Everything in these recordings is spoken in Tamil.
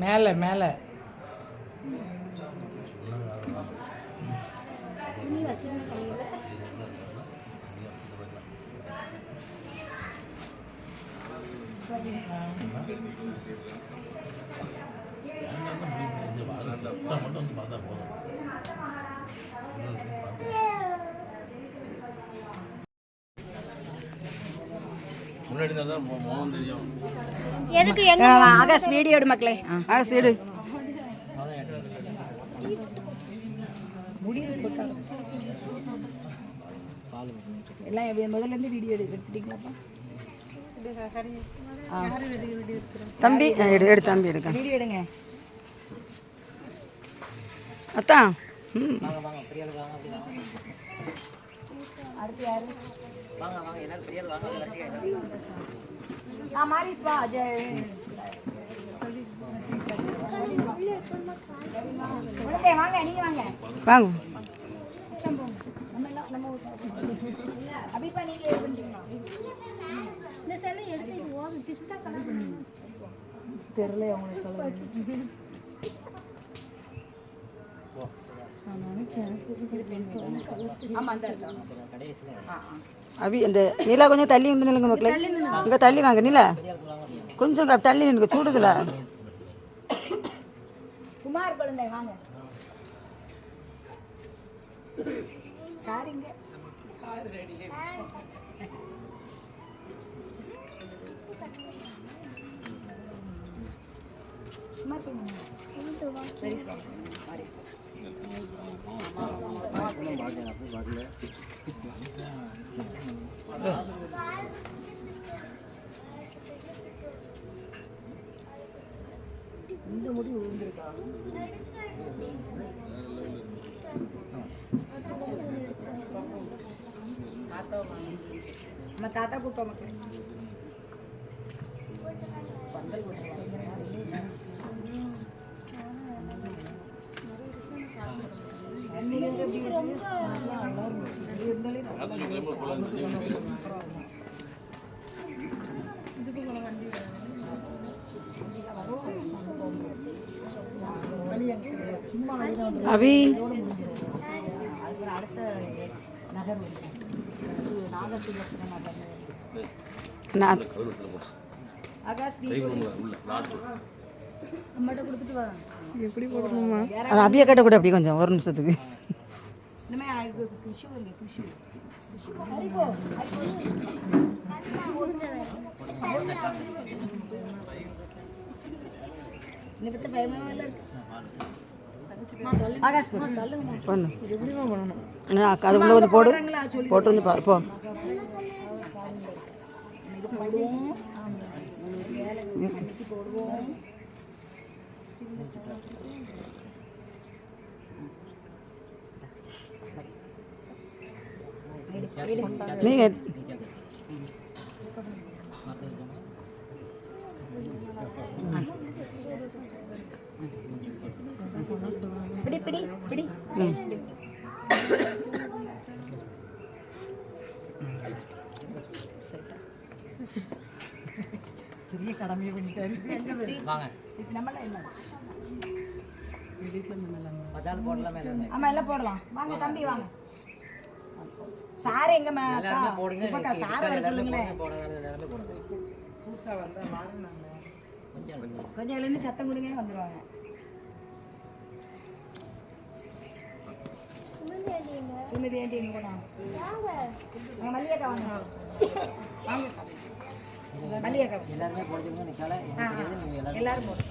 மேலே மேலே. மட்டும் வந்து பார்த்தா போதும். முன்னாடி தான் முகம் தெரியும். எதுக்கு எங்க ஆகாஷ் வீடியோ எடு மக்களே. ஆகாஷ் எடு எல்லாம் எப்படி- முதல்ல இருந்து வீடியோ எடு எடுத்துட்டீங்களாப்பா ஆ. தம்பி எடு எடு தம்பி எடுக்க. வீடியோ எடுங்க. அத்தா ம். அடுத்து யாரு? ஆ மாரிஸ் வா அஜய் குழந்தை வாங்க நீங்க வாங்க. வாங்க. அபிப்பா நீங்க பண்றீங்களா? இந்த செல்லை எடுத்து இது ஓடும் பிஸ்தா கலர் தெரியல அவங்களுக்கு அபி அந்த நிலா கொஞ்சம் தள்ளி வந்து நில்லுங்க மக்களே. இங்கே தள்ளி வாங்க நிலா. கொஞ்சம் தள்ளி எனக்கு சூடுதுல. குமார் குழந்தை வாங்க. சாரிங்க. குமார் குழந்தை. சரி சார் சாரி சார் நம்ம தாத்தா கூப்பிட்டோம் மக்களே அபி? நான் எப்படி போடணுமா? அது அபியா கட்ட கூட அப்படி கொஞ்சம் ஒரு நிமிஷத்துக்கு. பயமா இல்ல இருக்கு பண்ணு எப்படிமா பண்ணணும் அது உள்ள வந்து போடு போட்டு வந்து பாரு போ இது போடுவோம் வேலை போடுவோம் நீங்க பிடி பிடி பிடி. பெரிய கடமையை பண்ணிட்டாரு. வாங்க. ஆமா எல்லாம் போடலாம். வாங்க தம்பி வாங்க. சார் எங்க போடுங்க. சார் வர சொல்லுங்களேன் கொஞ்சம் எழுந்து சத்தம் கொடுங்க வந்துருவாங்க. சுமதி ஆண்டி எங்க போனா அங்க மல்லிகைக்கா வாங்க. வாங்க. மல்லிகைக்கா. எல்லாருமே போடுறதுக்கு ஆ. எல்லாரும் போடு.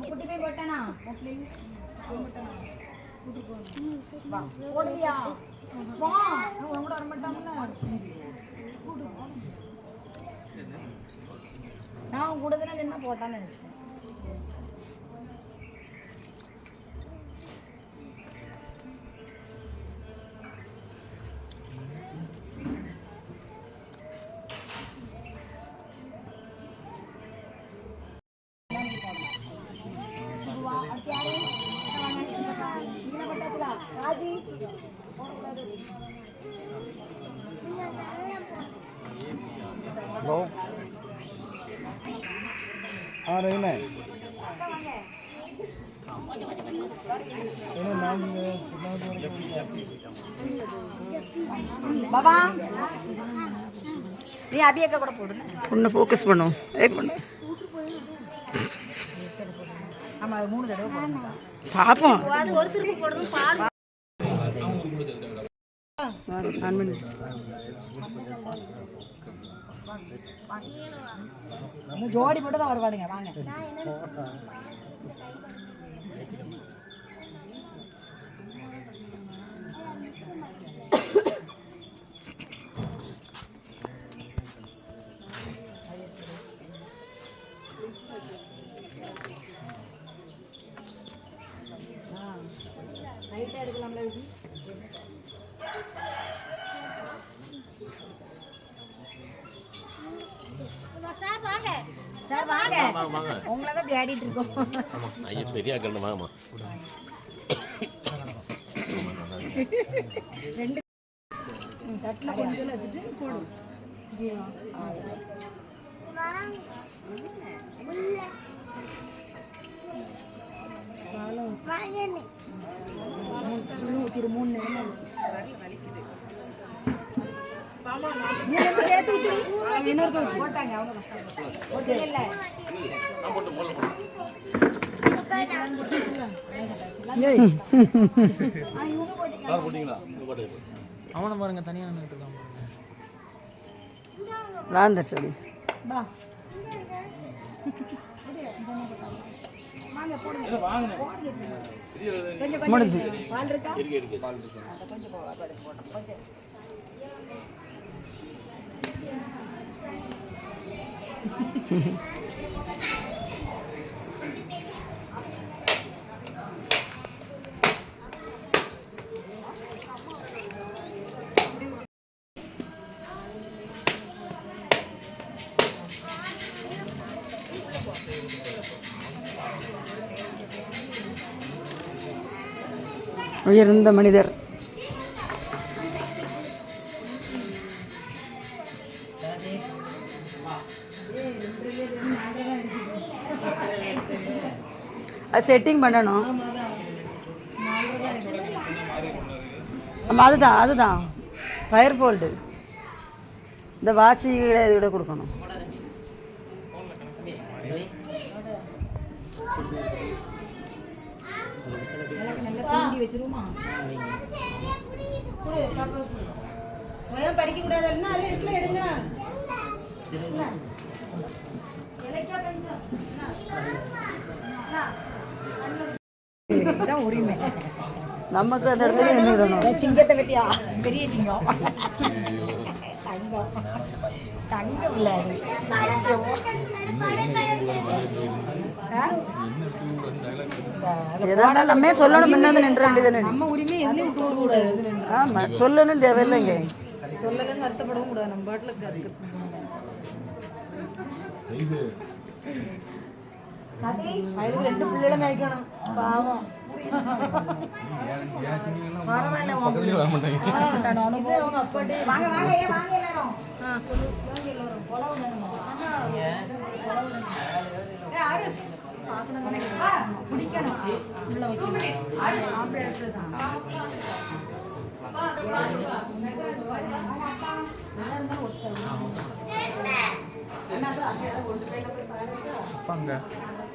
குட்டி போய் போட்டானா வா போடுறியா வா. உன் கூட வர மாட்டாங்கல்ல நான் கூட தானே நின்று போட்டான்னு நினச்சிட்டேன். ஆ ரஹீமே பாபா. நீ அபியக்க கூட போடு. பொண்ணு ஃபோக்கஸ் பண்ணும் வெயிட் பண்ணு. ஆமா மூணு தடவை போடணும். பாப்போம். அது ஒரு திருப்பி போடுறது பால் ஆன் பண்ணு இன்னும் ஜோடி மட்டும் தான் வருவானுங்க வாங்க சார் வாங்க சார் வாங்க வாங்க வாங்க உங்களை தான் தேடிட்டு இருக்கோம் ஐயா பெரிய அக்கண்ணு வாங்கம்மா தட்டில் கொஞ்சம் வச்சுட்டு போடு ஊற்றிடு மூணு நேரம் இன்னொரு போட்டாங்க இல்லை நான் அவனை பாருங்க தனியாக நின்றுட்டு இருக்கான் விளாந்த சொல்லி. முடிஞ்சு. பால் இருக்கா இருக்கு இருக்கு கொஞ்சம் போ, அப்ப எடுத்து போட்டோம். கொஞ்சம் உயர்ந்த மனிதர். அது செட்டிங் பண்ணணும். ஆமாம் அதுதான் அதுதான். ஃபயர் ஃபோல்டு இந்த வாட்சி இது கூட கொடுக்கணும். படிக்க கூடாது எடுங்க இதுதான் உரிமை. நமக்கு அந்த இடத்துல என்ன சிங்கத்தை பத்தியா பெரிய சிங்கம். தங்கம். தங்கம் இல்ல அது. ஏதாவது நம்ம சொல்லணும்? முன்னாடி நின்று வேண்டியது நம்ம உரிமை எதுலையும் விட்டு விட. கூடாது ஆமா சொல்லணும் தேவையில்லைங்க. சொல்லலன்னு வருத்தப்படவும் கூடாது. நம்ம பாட்டில் അതിൽ രണ്ട് പിള്ളേരെ മേയ്ക്കണം പാവോ. പിടിക്കണം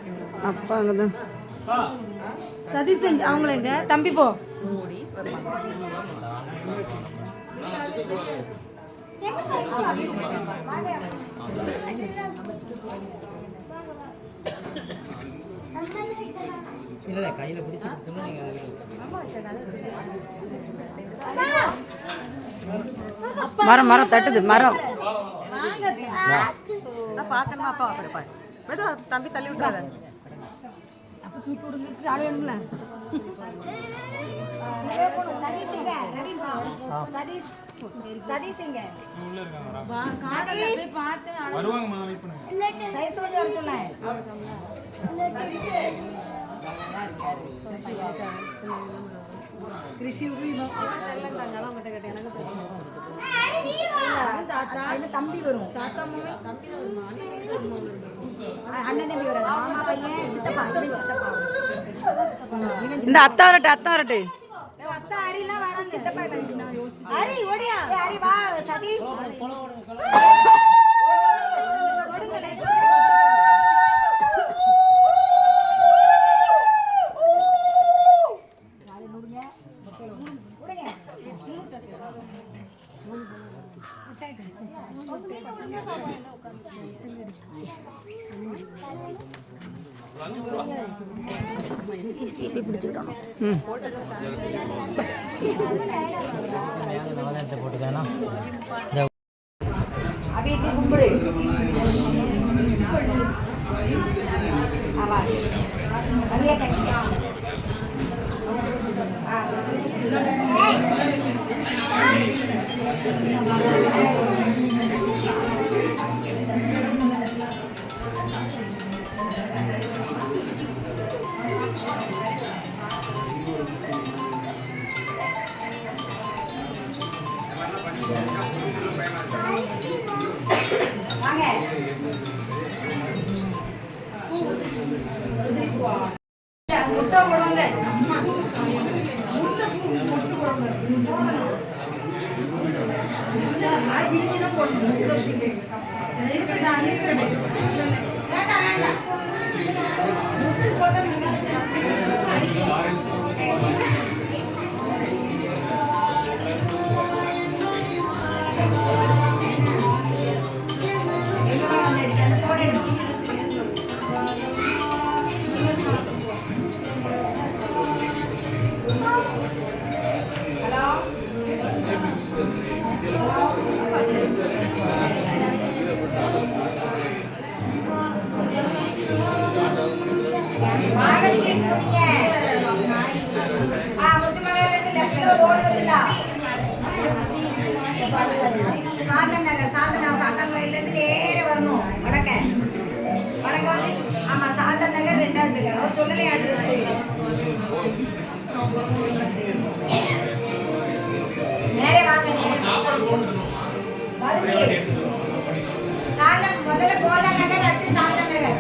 தான் அப்பா அங்கதான். சதீஷ் எங்க அவங்கள எங்க? தம்பி போ. இல்லை கையில் பிடிச்சி மரம் மரம் தட்டுது மரம். பார்க்கணுமா அப்பா? பாரு. மெதுவா தம்பி தள்ளி விட்டுறாரு அப்ப தூக்கி விடுங்க ஆள் வேணும்ல சதீஷ் சதீஷ். எங்க காடல்ல போய் பார்த்து வருவாங்கம்மா வெயிட் பண்ணுங்க. சைஸ் கொஞ்சம் வர சொல்லேன் தெரியலன்றாங்க அதான் உங்ககிட்ட கேட்டேன் எனக்கு தெரியும் அதுல தம்பி வரும். தாத்தா மாமே தம்பி வருமா? அண்ணன் தம்பி வராது மாமா பையன் சித்தப்பா இவன் சித்தப்பா இந்த அத்தா வரட்டு அத்தா வரட்டு. அத்தா ஹரிலாம் வராங்க சித்தப்பா ஹரி ஓடியா. ஹரி வா சதீஷ். நவதானத்தை போட்டுக்கானா முட்டை போடுவாங்க அம்மா முட்டை பூ முட்டை போடுவாங்க போடணும் வேண்டாம் வேண்டாம். முட்டை போட்டா சாந்தனகர் சாந்தனா சாந்தனகர்லேருந்து நேரே வரணும் வடக்க. வடக்க வந்து ஆமா சாந்தன் நகர் ரெண்டாவது அவர் சொல்லலையே அட்ரஸ் நேரே வாங்க நேரே சாந்தன் முதல்ல கோலா நகர் அடுத்து சாந்தன் நகர்.